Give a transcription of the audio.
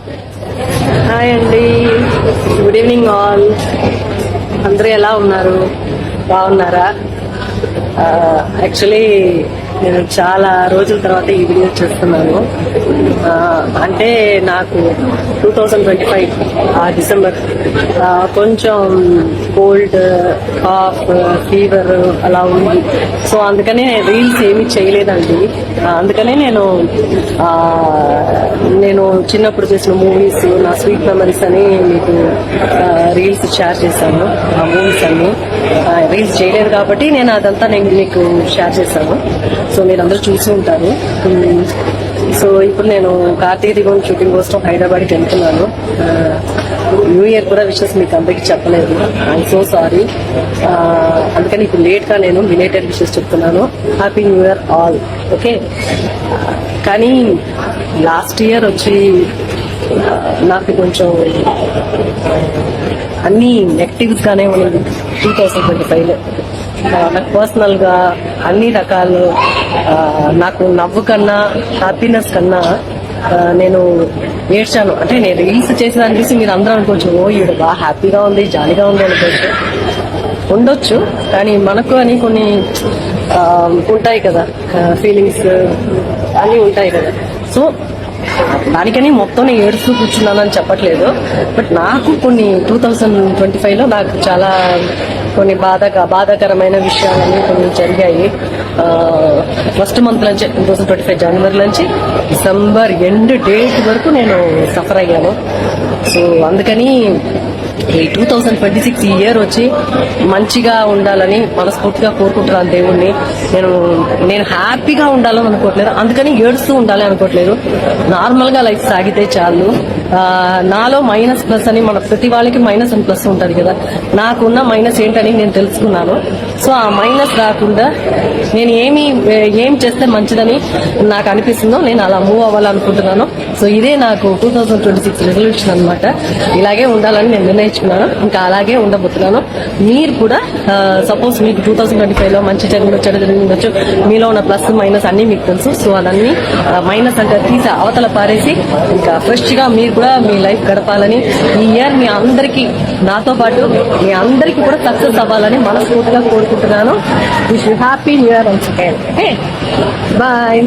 Hi అండి good evening all అందరూ ఎలా ఉన్నారు? బాగున్నారా? Uh, యాక్చువల్లీ నేను చాలా రోజుల తర్వాత ఈ వీడియో చేస్తున్నాను. అంటే నాకు two thousand twenty five December కొంచెం కోల్డ్ కాఫ్ ఫీవర్ అలా ఉంది. సో అందుకనే రీల్స్ ఏమీ చేయలేదండి. అందుకనే నేను నేను చిన్నప్పుడు చేసిన మూవీస్ నా స్వీట్ మెమరీస్ అని మీకు రీల్స్ షేర్ చేశాను. ఆ మూవీస్ అన్ని. రీల్స్ చేయలేదు కాబట్టి నేను అదంతా నేను మీకు షేర్ చేశాను. సో మీరు అందరూ చూసి ఉంటారు. సో ఇప్పుడు నేను కార్తీక దీపం షూటింగ్ కోసం హైదరాబాద్కి వెళ్తున్నాను. న్యూ ఇయర్ కూడా విషెస్ మీకు అందరికీ చెప్పలేదు. ఐఎమ్ సో సారీ అందుకని ఇప్పుడు లేట్గా నేను మినేటెడ్ విషెస్ చెప్తున్నాను. Happy new year all okay కానీ లాస్ట్ ఇయర్ వచ్చి నాకు కొంచెం అన్ని నెగిటివ్స్గానే ఉన్నది టూ థౌసండ్ ట్వంటీ ఫైవ్లో నాకు పర్సనల్గా అన్ని రకాలు నాకు నవ్వు కన్నా హ్యాపీనెస్ కన్నా నేను ఏడ్చాను. అంటే నేను రీల్స్ చేసేదాన్ని చూసి మీరు అందరూ అనుకోవచ్చు ఓ ఈవిడ బాగా హ్యాపీగా ఉంది జాలీగా ఉంది అనుకోవచ్చు. ఉండొచ్చు కానీ మనకు అని కొన్ని ఉంటాయి కదా ఫీలింగ్స్ అన్నీ ఉంటాయి కదా. సో దానికని మొత్తం నేను ఏడుస్తూ కూర్చున్నానని చెప్పట్లేదు. బట్ నాకు కొన్ని టూ థౌజండ్ ట్వంటీ ఫైవ్లో నాకు చాలా కొన్ని బాధగా బాధాకరమైన విషయాలన్నీ కొన్ని జరిగాయి. ఫస్ట్ మంత్ నుంచి టూ థౌసండ్ ట్వంటీ ఫైవ్ జనవరి నుంచి డిసెంబర్ ఎండ్ డేట్ వరకు నేను సఫర్ అయ్యాను. సో అందుకని ఈ టూ థౌజండ్ ట్వంటీ సిక్స్ ఈ ఇయర్ వచ్చి మంచిగా ఉండాలని మనస్ఫూర్తిగా కోరుకుంటున్నాను దేవుణ్ణి. నేను నేను హ్యాపీగా ఉండాలని అనుకోవట్లేదు. అందుకని ఏడుస్తూ ఉండాలి అనుకోవట్లేదు. నార్మల్గా లైఫ్ సాగితే చాలు. నాలో మైనస్ ప్లస్ అని మన ప్రతి వాళ్ళకి మైనస్ అండ్ ప్లస్ ఉంటుంది కదా. నాకున్న మైనస్ ఏంటని నేను తెలుసుకున్నాను. సో ఆ మైనస్ రాకుండా నేను ఏమి ఏం చేస్తే మంచిదని నాకు అనిపిస్తుందో నేను అలా మూవ్ అవ్వాలనుకుంటున్నాను. సో ఇదే నాకు two thousand twenty six resolution అనమాట ఇలాగే ఉండాలని నేను నిర్ణయించుకున్నాను. ఇంకా అలాగే ఉండబోతున్నాను. మీరు కూడా సపోజ్ మీకు టూ థౌజండ్ ట్వంటీ ఫైవ్లో మంచి జరిగింది చెడు జరిగిందొచ్చు. మీలో ఉన్న ప్లస్ మైనస్ అన్నీ మీకు తెలుసు. సో అదన్నీ మైనస్ అంటే తీసి అవతల పారేసి ఇంకా ఫ్రెష్గా మీరు కూడా మీ లైఫ్ గడపాలని ఈ ఇయర్ మీ అందరికీ నాతో పాటు మీ అందరికీ కూడా సక్సెస్ అవ్వాలని మనస్ఫూర్తిగా కోరుకుంటున్నాను. Wish happy new year once again bye